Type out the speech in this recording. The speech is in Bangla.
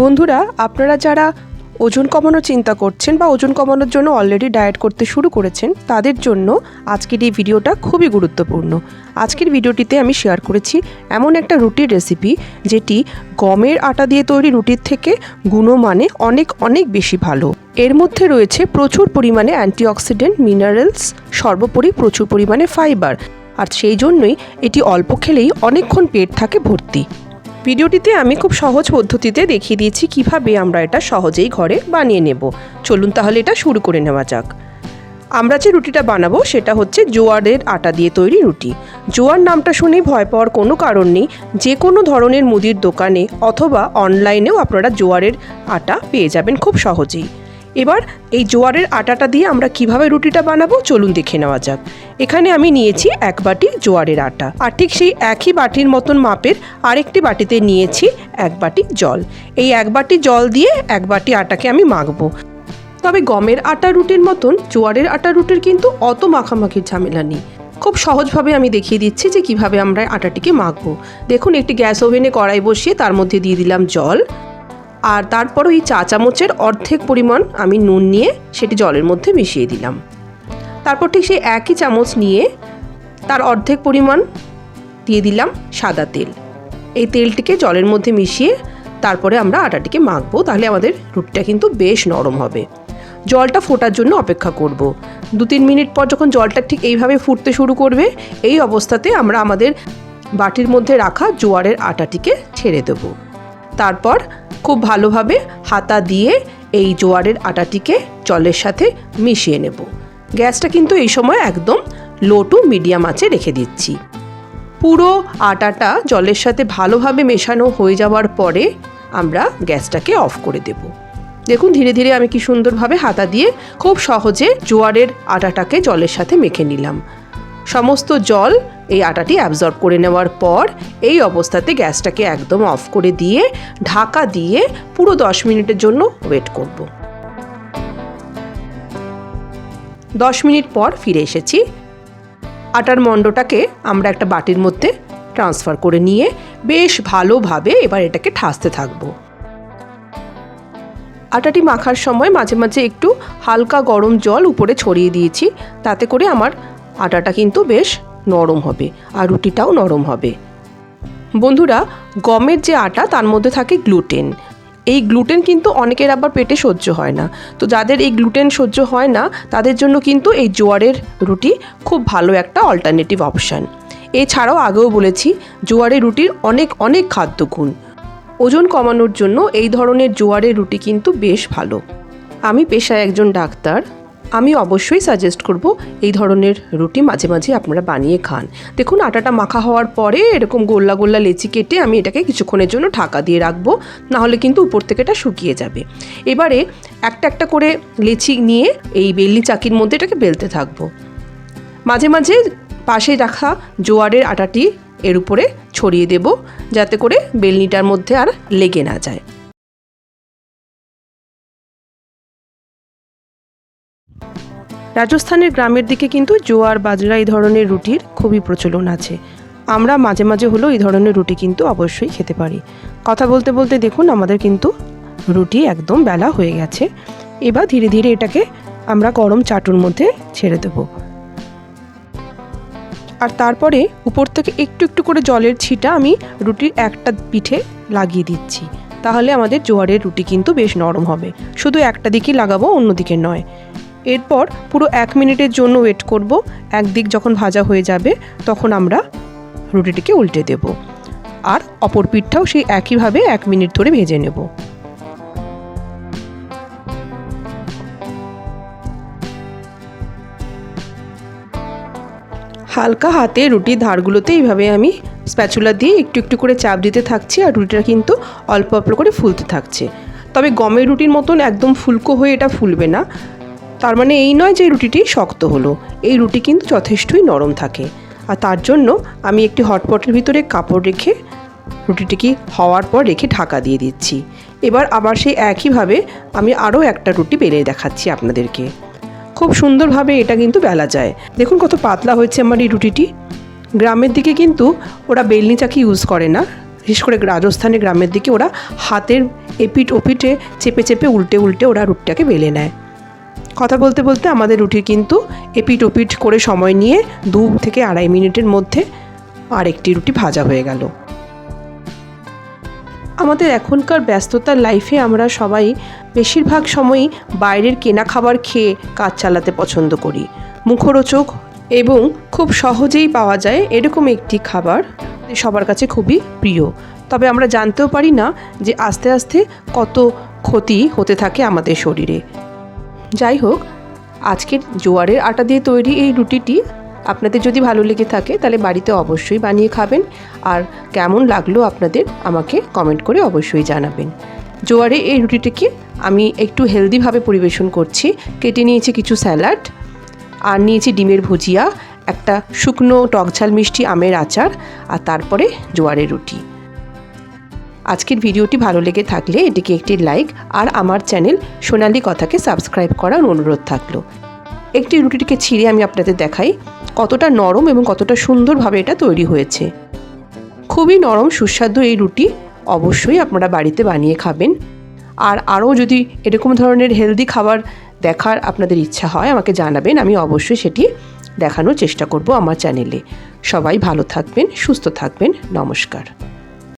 বন্ধুরা, আপনারা যারা ওজন কমানোর চিন্তা করছেন বা ওজন কমানোর জন্য অলরেডি ডায়েট করতে শুরু করেছেন, তাদের জন্য আজকের এই ভিডিওটা খুবই গুরুত্বপূর্ণ। আজকের ভিডিওটিতে আমি শেয়ার করেছি এমন একটা রুটির রেসিপি যেটি গমের আটা দিয়ে তৈরি রুটির থেকে গুণমানে অনেক অনেক বেশি ভালো। এর মধ্যে রয়েছে প্রচুর পরিমাণে অ্যান্টিঅক্সিডেন্ট মিনারেলস সর্বোপরি প্রচুর পরিমাণে ফাইবার আর সেই জন্যই এটি অল্প খেলেই অনেকক্ষণ পেট থাকে ভর্তি। ভিডিওটিতে আমি খুব সহজ পদ্ধতিতে দেখিয়ে দিয়েছি কীভাবে আমরা এটা সহজেই ঘরে বানিয়ে নেব। চলুন তাহলে এটা শুরু করে নেওয়া যাক। আমরা যে রুটিটা বানাবো সেটা হচ্ছে জোয়ারের আটা দিয়ে তৈরি রুটি। জোয়ার নামটা শুনেই ভয় পাওয়ার কোনো কারণ নেই। যে কোনো ধরনের মুদির দোকানে অথবা অনলাইনেও আপনারা জোয়ারের আটা পেয়ে যাবেন খুব সহজেই। এবার এই জোয়ারের আটাটা দিয়ে আমরা কীভাবে রুটিটা বানাবো চলুন দেখে নেওয়া যাক। এখানে আমি নিয়েছি এক বাটি জোয়ারের আটা। আর ঠিক সেই একই বাটির মতন মাপের আরেকটি বাটিতে নিয়েছি এক বাটি জল। এই এক বাটি জল দিয়ে এক বাটি আটাকে আমি মাখবো। তবে গমের আটা রুটির মতন জোয়ারের আটা রুটির কিন্তু অত মাখামাখির ঝামেলা নেই। খুব সহজভাবে আমি দেখিয়ে দিচ্ছি যে কীভাবে আমরা আটাটিকে মাখবো। দেখুন, একটি গ্যাস ওভেনে কড়াই বসিয়ে তার মধ্যে দিয়ে দিলাম জল। আর তারপর ওই চা চামচের অর্ধেক পরিমাণ আমি নুন নিয়ে সেটি জলের মধ্যে মিশিয়ে দিলাম। তারপর ঠিক সেই একই চামচ নিয়ে তার অর্ধেক পরিমাণ দিয়ে দিলাম সাদা তেল। এই তেলটিকে জলের মধ্যে মিশিয়ে তারপরে আমরা আটাটিকে মাখবো, তাহলে আমাদের রুটিটা কিন্তু বেশ নরম হবে। জলটা ফোটার জন্য অপেক্ষা করব। দু তিন মিনিট পর যখন জলটা ঠিক এইভাবে ফুটতে শুরু করবে, এই অবস্থাতে আমরা আমাদের বাটির মধ্যে রাখা জোয়ারের আটাটিকে ছেড়ে দেবো। তারপর খুব ভালোভাবে হাতা দিয়ে এই জোয়ারের আটাটিকে জলের সাথে মিশিয়ে নেব। গ্যাসটা কিন্তু এই সময় একদম লো টু মিডিয়াম আঁচে রেখে দিচ্ছি। পুরো আটাটা জলের সাথে ভালোভাবে মেশানো হয়ে যাওয়ার পরে আমরা গ্যাসটাকে অফ করে দেব। দেখুন, ধীরে ধীরে আমি কি সুন্দরভাবে হাতা দিয়ে খুব সহজে জোয়ারের আটাটাকে জলের সাথে মেখে নিলাম। সমস্ত জল এই আটাটি অ্যাবজর্ব করে নেওয়ার পর এই অবস্থাতে গ্যাসটাকে একদম অফ করে দিয়ে, ঢাকা দিয়ে পুরো দশ মিনিটের জন্য ওয়েট করব। দশ মিনিট পর ফিরে এসেছি। আটার মণ্ডটাকে আমরা একটা বাটির মধ্যে ট্রান্সফার করে নিয়ে বেশ ভালোভাবে এবার এটাকে ঠাসতে থাকব। আটাটি মাখার সময় মাঝে মাঝে একটু হালকা গরম জল উপরে ছড়িয়ে দিয়েছি, তাতে করে আমার আটাটা কিন্তু বেশ নরম হবে আর রুটিটাও নরম হবে। বন্ধুরা, গমের যে আটা, তার মধ্যে থাকে গ্লুটেন। এই গ্লুটেন কিন্তু অনেকের আবার পেটে সহ্য হয় না। তো যাদের এই গ্লুটেন সহ্য হয় না, তাদের জন্য কিন্তু এই জোয়ারের রুটি খুব ভালো একটা অল্টারনেটিভ অপশান এছাড়াও আগেও বলেছি, জোয়ারের রুটির অনেক অনেক খাদ্যগুণ ওজন কমানোর জন্য এই ধরনের জোয়ারের রুটি কিন্তু বেশ ভালো। আমি পেশায় একজন ডাক্তার। আমি অবশ্যই সাজেস্ট করব এই ধরনের রুটি মাঝে মাঝে আপনারা বানিয়ে খান। দেখুন, আটাটা মাখা হওয়ার পরে এরকম গোল্লা গোল্লা লেচি কেটে আমি এটাকে কিছুক্ষণের জন্য ঢাকা দিয়ে রাখব, নাহলে কিন্তু উপর থেকে এটা শুকিয়ে যাবে। এবারে একটা একটা করে লেচি নিয়ে এই বেলনি চাকির মধ্যে এটাকে বেলতে থাকব। মাঝে মাঝে পাশে রাখা জোয়ারের আটাটি এর উপরে ছড়িয়ে দেব, যাতে করে বেলনিটার মধ্যে আর লেগে না যায়। রাজস্থানের গ্রামের দিকে কিন্তু জোয়ার, বাজরা এই ধরনের রুটির খুবই প্রচলন আছে। আমরা মাঝে মাঝে হলেও এই ধরনের রুটি কিন্তু অবশ্যই খেতে পারি। কথা বলতে বলতে দেখুন, আমাদের কিন্তু রুটি একদম বেলা হয়ে গেছে। এবার ধীরে ধীরে এটাকে আমরা গরম চাটুর মধ্যে ছেড়ে দেবো। আর তারপরে উপর থেকে একটু একটু করে জলের ছিটা আমি রুটির একটা পিঠে লাগিয়ে দিচ্ছি। তাহলে আমাদের জোয়ারের রুটি কিন্তু বেশ নরম হবে। শুধু একটা দিকই লাগাবো, অন্য দিকে নয়। এরপর পুরো এক মিনিটের জন্য ওয়েট করব। একদিক যখন ভাজা হয়ে যাবে, তখন আমরা রুটিটিকে উল্টে দেব। আর অপর পিঠটাও সেই একইভাবে এক মিনিট ধরে ভেজে নেব। হালকা হাতে রুটির ধারগুলোতে এইভাবে আমি স্প্যাচুলা দিয়ে একটু একটু করে চাপ দিতে থাকছি আর রুটিটা কিন্তু অল্প অল্প করে ফুলতে থাকছে। তবে গমের রুটির মতন একদম ফুলকো হয়ে এটা ফুলবে না। তার মানে এই নয় যে রুটিটি শক্ত হলো। এই রুটি কিন্তু যথেষ্টই নরম থাকে। আর তার জন্য আমি একটি হটপটের ভিতরে কাপড় রেখে রুটিটিকে হওয়ার পর রেখে ঢাকা দিয়ে দিচ্ছি। এবার আবার সেই একইভাবে আমি আরও একটা রুটি বেলে দেখাচ্ছি আপনাদেরকে। খুব সুন্দরভাবে এটা কিন্তু বেলা যায়। দেখুন কত পাতলা হয়েছে আমার এই রুটিটি। গ্রামের দিকে কিন্তু ওরা বেলনি চাকি ইউজ করে না। বিশেষ করে রাজস্থানের গ্রামের দিকে ওরা হাতের এপিট ওপিটে চেপে চেপে উল্টে উল্টে ওরা রুটিটাকে বেলে নেয়। কথা বলতে বলতে আমাদের রুটির কিন্তু এপিট ওপিট করে সময় নিয়ে দু থেকে আড়াই মিনিটের মধ্যে আরেকটি রুটি ভাজা হয়ে গেল। আমাদের এখনকার ব্যস্ততার লাইফে আমরা সবাই বেশিরভাগ সময়ই বাইরের কেনা খাবার খেয়ে কাজ চালাতে পছন্দ করি। মুখরোচক এবং খুব সহজেই পাওয়া যায় এরকম একটি খাবার সবার কাছে খুবই প্রিয়। তবে আমরা জানতেও পারি না যে আস্তে আস্তে কত ক্ষতি হতে থাকে আমাদের শরীরে। যাই হোক আজকের জোয়ারের আটা দিয়ে তৈরি এই রুটিটি আপনাদের যদি ভালো লেগে থাকে, তাহলে বাড়িতে অবশ্যই বানিয়ে খাবেন। আর কেমন লাগল আপনাদের আমাকে কমেন্ট করে অবশ্যই জানাবেন। জোয়ারে এই রুটিটিকে আমি একটু হেলদিভাবে পরিবেশন করছি। কেটে নিয়েছি কিছু স্যালাড, আর নিয়েছি ডিমের ভুজিয়া, একটা শুকনো টকঝাল মিষ্টি আমের আচার, আর তারপরে জোয়ারের রুটি। আজকের ভিডিওটি ভালো লেগে থাকলে এটিকে একটি লাইক আর আমার চ্যানেল সোনালি কথাকে সাবস্ক্রাইব করার অনুরোধ থাকল। একটি রুটিটিকে ছিঁড়ে আমি আপনাদের দেখাই কতটা নরম এবং কতটা সুন্দরভাবে এটা তৈরি হয়েছে। খুবই নরম, সুস্বাদু এই রুটি অবশ্যই আপনারা বাড়িতে বানিয়ে খাবেন। আর আরও যদি এরকম ধরনের হেলদি খাবার দেখার আপনাদের ইচ্ছা হয়, আমাকে জানাবেন, আমি অবশ্যই সেটি দেখানোর চেষ্টা করব আমার চ্যানেলে। সবাই ভালো থাকবেন, সুস্থ থাকবেন, নমস্কার।